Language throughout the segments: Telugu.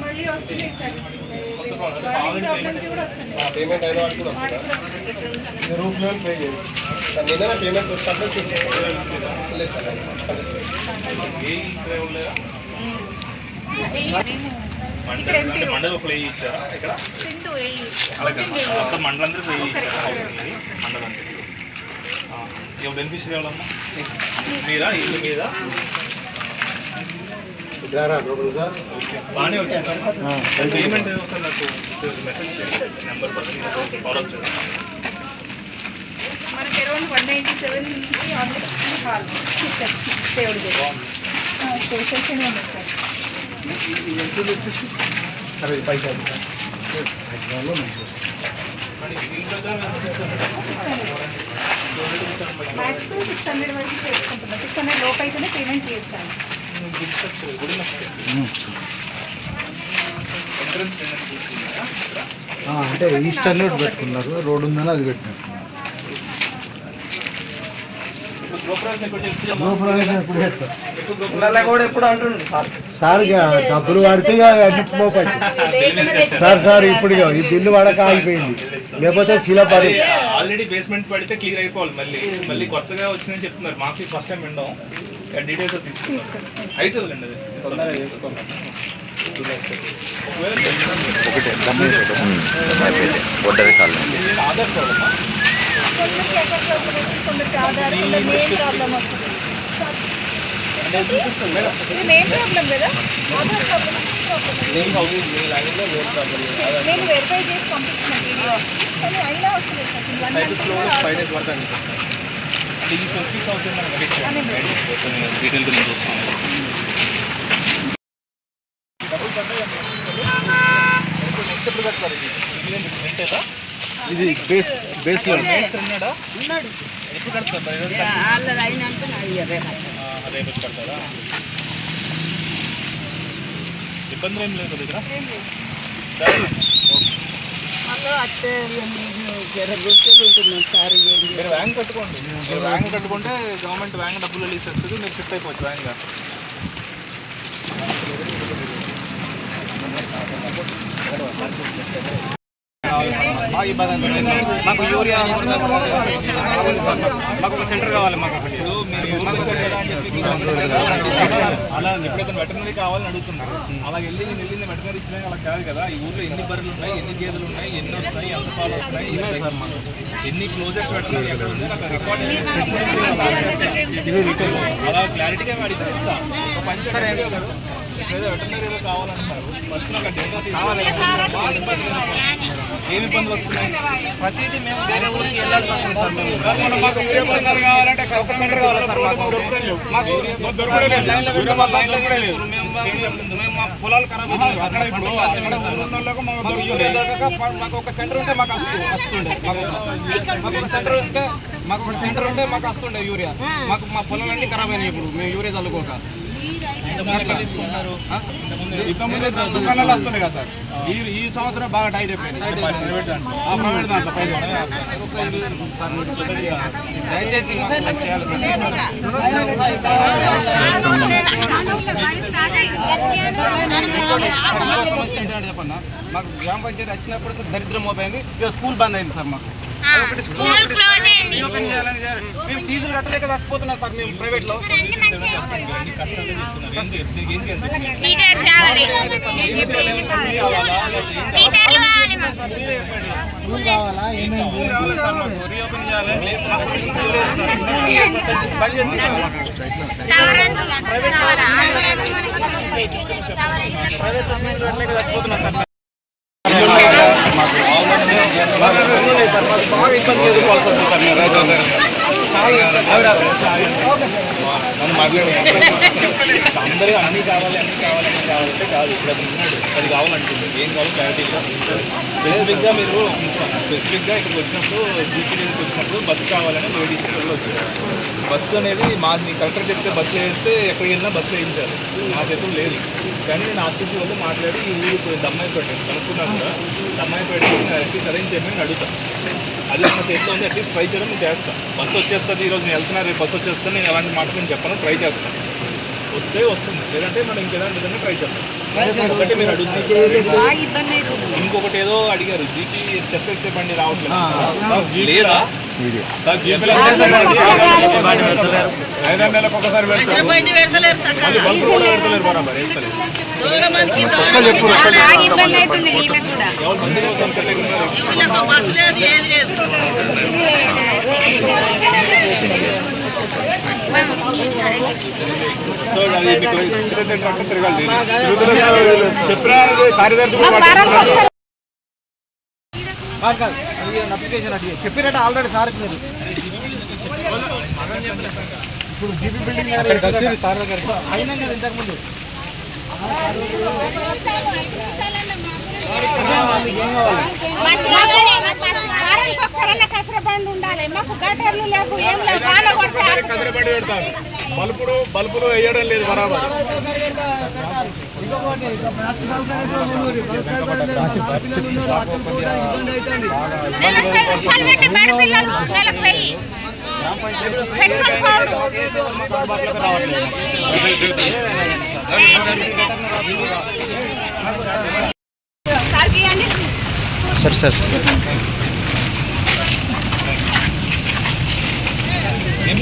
మళ్ళీ వస్తున్నాయి సార్. కూడా వస్తున్నాయి. పేమెంట్ అయిన వాటికి కూడా వాటికి కూడా వస్తున్నాయి. రూఫ్ లోన్ పే చేయాలి సార్ నిన్న పేమెంట్ వచ్చినప్పుడు లేదు సార్ ఇక్కడ ఎంపీ మండలం ప్లే ఇచ్చారా ఇక్కడ? మొత్తం మండలందరూ ప్లే ఇచ్చారు. మండలం ఎవరు బెనిఫిషియరీ ఎవరమ్మా మీరా ఇల్లు మీద? బాగానే వచ్చింది పేమెంట్ ఒకసారి నాకు మెసేజ్ చేయండి. నెంబర్ ఫాలోఅప్ చేస్తాను. మనకి around one ninety seven already hall kitchen దేవుడి స్పెషల్స్ ఉన్నాయి సార్. పైసలు మ్యాక్సిమం సిక్స్ హండ్రెడ్ వరకు చేసుకుంటున్నాం. సిక్స్ హండ్రెడ్ లోపు అయితేనే పేమెంట్ చేస్తాను అంటే ఈస్టర్న్ పెట్టుకున్నారు. రోడ్ ఉందని అది పెట్టినారు ఇప్పుడు గృహప్రవేశం ఎప్పుడు చెప్తున్నాం గృహప్రవేశం ఎప్పుడు చేస్తారు ఇళ్ళల్లో కూడా ఎప్పుడు అంటుండు సార్ సార్ ఇక డబ్బులు పడితే మోపచ్చు. సార్ సార్ ఇప్పుడు ఈ బిల్లు పడక ఆగిపోయింది. లేకపోతే శిల పడి ఆల్రెడీ బేస్మెంట్ పడితే క్లియర్ అయిపోవాలి మళ్ళీ. మళ్ళీ కొత్తగా వచ్చిందని చెప్తున్నారు. మాకు ఫస్ట్ టైం వినడం. డీటెయిల్స్ ఒడ్డది కాళ్ళు ఇది ఆధార్ ప్రాబ్లమా కొందరికి ఎక్కడ వస్తుంది కొందరికి ఆధార్ మెయిన్ ప్రాబ్లం వస్తుంది ఇది మెయిన్ ప్రాబ్లం కదా ఆధార్ ప్రాబ్లం నేను వెరిఫై చేసి వీడియో కానీ అయినా వస్తుంది వన్ మంత్ చూస్తాను ఇది బేస్ బేస్లో ఉన్నాడా? ఉన్నాడు? ఎప్పుడు కడతారు రేపు. కడతారా? ఇబ్బంది ఏం లేదు ఇక్కడ? సరే. మీరు వ్యాంగ్ కట్టుకోండి. మీరు వ్యాంగ్ కట్టుకుంటే గవర్నమెంట్ వ్యాంగ్ డబ్బులు రిలీజ్ చేస్తుంది మీరు షిఫ్ట్ అయిపోవచ్చు వ్యాంగ్ మాకు యూరియా మాకు ఒక సెంటర్ కావాలి మాకు ఒకటి అలా ఎప్పుడైతే వెటర్నరీ కావాలని అడుగుతున్నారు అలా వెళ్ళి నేను వెళ్ళింది వెటర్నరీ ఇచ్చినా అలా కాదు కదా ఈ ఊర్లో ఎన్ని బర్రెలు ఉన్నాయి ఎన్ని గేదెలు ఉన్నాయి ఎన్ని వస్తాయి ఎంత పాలు వస్తాయి ఎన్ని సార్ మాకు ఎన్ని క్లోజెస్ వెటర్నరీ ఎక్కడ ఉంది నాకు రికార్డ్ అలా క్లారిటీగా అడిగితే చెప్తా ఒక పని చేయండి ఏదో వెటర్నరీలో కావాలంటున్నారు ఫస్ట్ నాకు డేటా కావాలి. ఏమి ఇబ్బందులు వస్తున్నాయి. ప్రతిదీ మేము వేరే ఊరికి వెళ్ళాల్సి వస్తుంది సార్ మేము. మాకు యూరియా కావాలంటే ఒక సెంటర్ కావాలి. సార్ మాకు మాకు మేము మేము మా పొలాలు ఖరాబ్ లాస్ అయినాయి సార్. మాకు యూరియా దొరకక మాకు ఒక సెంటర్ ఉంటే మాకు వస్తు వస్తుండే మాకు మాకు ఒక సెంటర్ ఉంటే మాకు ఒక సెంటర్ ఉంటే మాకు వస్తుండే యూరియా. మాకు మా పొలాలన్నీ ఖరాబ్ అయినాయి ఇప్పుడు. మేము యూరియా చల్లుకోక. ఇంతకుముందు దుకాణాలు వస్తున్నాయి కదా సార్. ఈ ఈ సంవత్సరం బాగా టైట్ అయిపోయింది. ఆ ప్రైవేట్ దాంట్లో. దయచేసి మాకు గ్రామ పంచాయతీ వచ్చినప్పుడు దరిద్రం ఇక స్కూల్ బంద్ అయింది సార్ మాకు. మేము ఫీజులు కట్టలేక చచ్చిపోతున్నాం సార్ మేము ప్రైవేట్లో ఏంటి ఏంటి ఏంటి టీచర్స్ రావాలి టీచర్లు కావాలి మాకు స్కూల్ కావాలి సార్ మాకు రీఓపెన్ చేయాలి మాకు స్కూల్ లేదు సార్. బంద్ చేసి టవర్ ప్రైవేట్లో ఫీజులు కట్టలేక చచ్చిపోతున్నాం సార్ మాకు ఉన్నాయి సార్ మాకు అందరూ అన్నీ కావాలి అన్నీ కావాలి అన్నీ కావాలంటే కాదు. ఇప్పుడు అది ఉన్నాడు. అది కావాలంటుంది. ఏం కావాలి క్లారిటీగా స్పెసిఫిక్గా మీరు స్పెసిఫిక్గా ఇక్కడికి వచ్చినప్పుడు జీపీ దగ్గరికి వచ్చినప్పుడు బస్సు కావాలని లేడీస్ వచ్చారు. బస్సు అనేది మా మీ కలెక్టర్ చెప్తే బస్సు వేస్తే ఎక్కడికి వెళ్ళినా బస్సులో వేయించాలి నా చేతులు లేదు. కానీ నేను ఆర్టీసీ వాళ్ళు మాట్లాడి ఈ ఊరు దమ్మాయిపేట కనుక్కున్నాను కదా. దమ్మాయిపేట అట్లీస్ట్ అరేంజ్ చేయమని నేను అడుగుతాను అది నా చేతిలో ఉంది అట్లీస్ట్ ట్రై చేయడం నేను చేస్తాను బస్సు వచ్చేస్తుంది ఈరోజు నేను వెళ్తున్నా రేపు బస్సు వచ్చేస్తాను నేను ఎలాంటి మాట నేను చెప్పను ట్రై చేస్తాను వస్తే వస్తుంది. లేదంటే మనం ఇంకేదాంటి విధంగా ట్రై చేస్తాం ఒకటి మీరు అడుగుతున్నారు ఇంకొకటి ఏదో అడిగారు. జీపీ చెత్త ఎత్తే బండి రావట్లేదు. లేదా? ఐదారు నెలలకు ఒకసారి పెడతారు. కూడా పెడతలేరు బరాబర్ వేస్తలేదు ఇబ్బంది అవుతుంది వీళ్ళకి కూడా. బస్సు లేదు ఏది లేదు సో అది మీకు ఇచ్చినట్టు ట్రక్ తిరగాలి చెప్పినా కార్యదర్శి కూడా పట్టించుకోలేదు. చెప్పినట్టు ఆల్రెడీ సార్ మీరు ఇప్పుడు జీపీ బిల్డింగ్ వచ్చింది సార్ దగ్గర అయినా కదా ఇంతకు ముందు బస్సు కావాలి, బండి ఉండాలి. మాకు గటర్లు లేవు ఏం లేవు. వాన కొడితే ఆపుతుంది. కదిలిపడి పెడతారు. బల్బులు బల్బులు వేయడం లేదు బరాబర్. నెలకు వెయ్యి. ఏం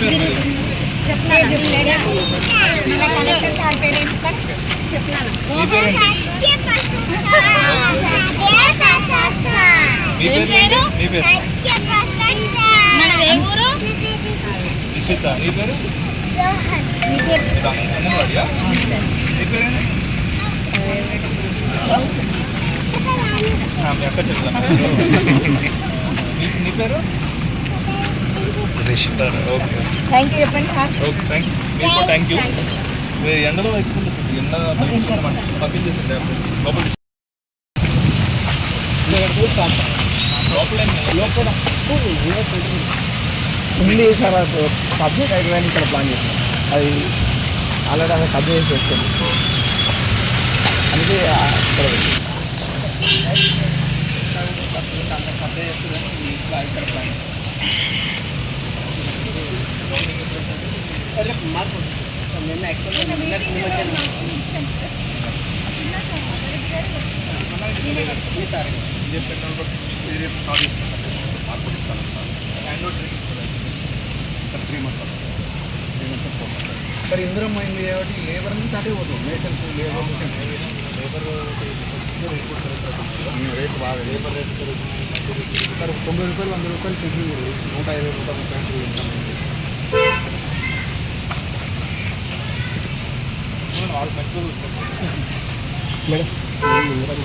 నీ పేరు అంగన్వాడియా? నీ మీ అక్క నీ పేరు ఓకే థ్యాంక్ యూ చెప్పండి sir okay thank you thank you ఎండలో ఎక్కువ ఎండ పంపించేసింది లోపల ఉంది సార్ సబ్జెక్ట్ అయిపోయింది ఇక్కడ ప్లాన్ చేసాం అది ఆల్రెడీ అక్కడ సబ్జెక్ట్ చేసి వస్తుంది అందుకే ఆ, ఇక్కడ పెట్టాం. ఇదే పెట్రోల్ బంక్ ఇది రేపు స్టార్ట్ చేస్తాం సార్ మార్కెట్ ఇస్తాను సార్ హ్యాండ్ ఓవర్ ఇస్తాను సార్ త్రీ మంత్స్ మరి ఇందులో మైండ్ కాబట్టి లేబర్ నుంచి అటే పోతాం మేసన్స్ లేబర్ లేబర్ రేట్ బాగా లేబర్ రేట్ సార్ తొంభై రూపాయలు వంద రూపాయలు చెట్లు నూట ఇరవై రూపాయలు ప్యాంట్లు ಆರು ಗಂಟೆಗಳು ಮೇಡಮ್ ಮೇಡಮ್